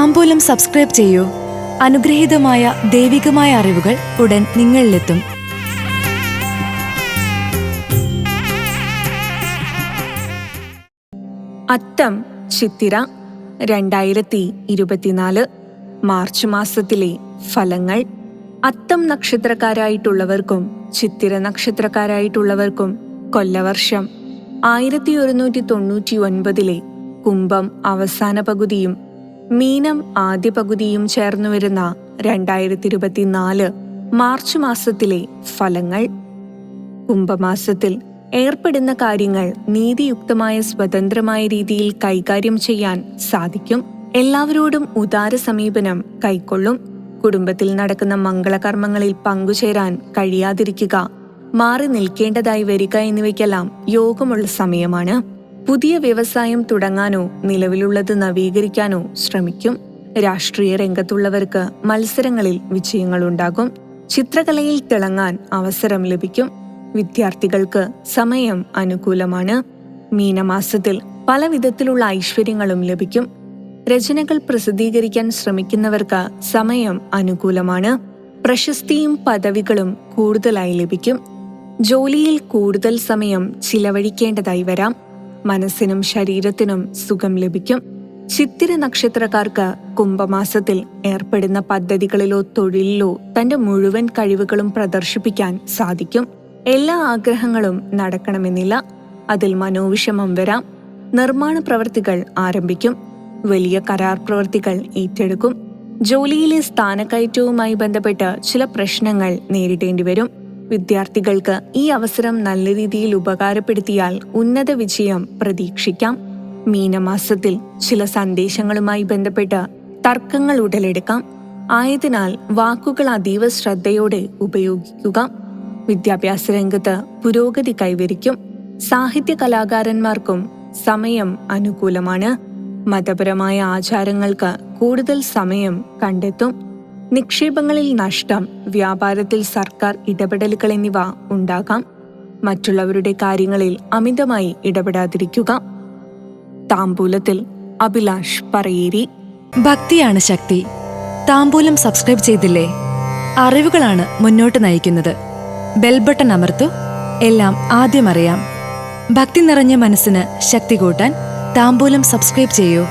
താമ്പൂലം subscribe ചെയ്യൂ. അനുഗ്രഹീതമായ ദൈവികമായ അറിവുകൾ ഉടൻ നിങ്ങളിലെത്തും. അത്തം ചിത്തിര രണ്ടായിരത്തി ഇരുപത്തിനാല് മാർച്ച് മാസത്തിലെ ഫലങ്ങൾ. അത്തം നക്ഷത്രക്കാരായിട്ടുള്ളവർക്കും ചിത്തിര നക്ഷത്രക്കാരായിട്ടുള്ളവർക്കും കൊല്ലവർഷം ആയിരത്തി ഒരുന്നൂറ്റി തൊണ്ണൂറ്റി ഒൻപതിലെ കുംഭം അവസാന പകുതിയും മീനം ആദ്യ പകുതിയും ചേർന്നു വരുന്ന രണ്ടായിരത്തി ഇരുപത്തിനാല് മാർച്ച് മാസത്തിലെ ഫലങ്ങൾ. കുംഭമാസത്തിൽ ഏർപ്പെടുന്ന കാര്യങ്ങൾ നീതിയുക്തമായ സ്വതന്ത്രമായ രീതിയിൽ കൈകാര്യം ചെയ്യാൻ സാധിക്കും. എല്ലാവരോടും ഉദാര സമീപനം കൈക്കൊള്ളും. കുടുംബത്തിൽ നടക്കുന്ന മംഗളകർമ്മങ്ങളിൽ പങ്കുചേരാൻ കഴിയാതിരിക്കുക. മാറി നിൽക്കേണ്ടതായി വരിക എന്നിവയ്ക്കെല്ലാം യോഗമുള്ള സമയമാണ്. പുതിയ വ്യവസായം തുടങ്ങാനോ നിലവിലുള്ളത് നവീകരിക്കാനോ ശ്രമിക്കും. രാഷ്ട്രീയ രംഗത്തുള്ളവർക്ക് മത്സരങ്ങളിൽ വിജയങ്ങളുണ്ടാകും. ചിത്രകലയിൽ തിളങ്ങാൻ അവസരം ലഭിക്കും. വിദ്യാർത്ഥികൾക്ക് സമയം അനുകൂലമാണ്. മീനമാസത്തിൽ പല വിധത്തിലുള്ള ഐശ്വര്യങ്ങളും ലഭിക്കും. രചനകൾ പ്രസിദ്ധീകരിക്കാൻ ശ്രമിക്കുന്നവർക്ക് സമയം അനുകൂലമാണ്. പ്രശസ്തിയും പദവികളും കൂടുതലായി ലഭിക്കും. ജോലിയിൽ കൂടുതൽ സമയം ചിലവഴിക്കേണ്ടതായി വരാം. മനസ്സിനും ശരീരത്തിനും സുഖം ലഭിക്കും. ചിത്തിര നക്ഷത്രക്കാർക്ക് കുംഭമാസത്തിൽ ഏർപ്പെടുന്ന പദ്ധതികളിലോ തൊഴിലിലോ തന്റെ മുഴുവൻ കഴിവുകളും പ്രദർശിപ്പിക്കാൻ സാധിക്കും. എല്ലാ ആഗ്രഹങ്ങളും നടക്കണമെന്നില്ല. അതിൽ മനോവിഷമം വരാം. നിർമ്മാണ പ്രവർത്തികൾ ആരംഭിക്കും. വലിയ കരാർ പ്രവർത്തികൾ ഏറ്റെടുക്കും. ജോലിയിലെ സ്ഥാനക്കയറ്റവുമായി ബന്ധപ്പെട്ട് ചില പ്രശ്നങ്ങൾ നേരിടേണ്ടി വരും വിദ്യാർത്ഥികൾക്ക് ഈ അവസരം നല്ല രീതിയിൽ ഉപകാരപ്പെടുത്തിയാൽ ഉന്നത വിജയം പ്രതീക്ഷിക്കാം. മീനമാസത്തിൽ ചില സന്ദേശങ്ങളുമായി ബന്ധപ്പെട്ട് തർക്കങ്ങൾ ഉടലെടുക്കാം. ആയതിനാൽ വാക്കുകൾ അതീവ ശ്രദ്ധയോടെ ഉപയോഗിക്കുക. വിദ്യാഭ്യാസ രംഗത്ത് പുരോഗതി കൈവരിക്കും. സാഹിത്യ കലാകാരന്മാർക്കും സമയം അനുകൂലമാണ്. മതപരമായ ആചാരങ്ങൾക്ക് കൂടുതൽ സമയം കണ്ടെത്തും. നിക്ഷേപങ്ങളിൽ നഷ്ടം വ്യാപാരത്തിൽ സർക്കാർ ഇടപെടലുകൾ എന്നിവ ഉണ്ടാകാം. മറ്റുള്ളവരുടെ കാര്യങ്ങളിൽ അമിതമായി ഇടപെടാതിരിക്കുക. താമ്പൂലത്തിൽ അഭിലാഷ് പറയേരി. ഭക്തിയാണ് ശക്തി. താമ്പൂലം സബ്സ്ക്രൈബ് ചെയ്തില്ലേ? അറിവുകളാണ് മുന്നോട്ട് നയിക്കുന്നത്. ബെൽബട്ടൺ അമർത്തു. എല്ലാം ആദ്യം അറിയാം. ഭക്തി നിറഞ്ഞ മനസ്സിന് ശക്തി കൂട്ടാൻ താമ്പൂലം സബ്സ്ക്രൈബ് ചെയ്യൂ.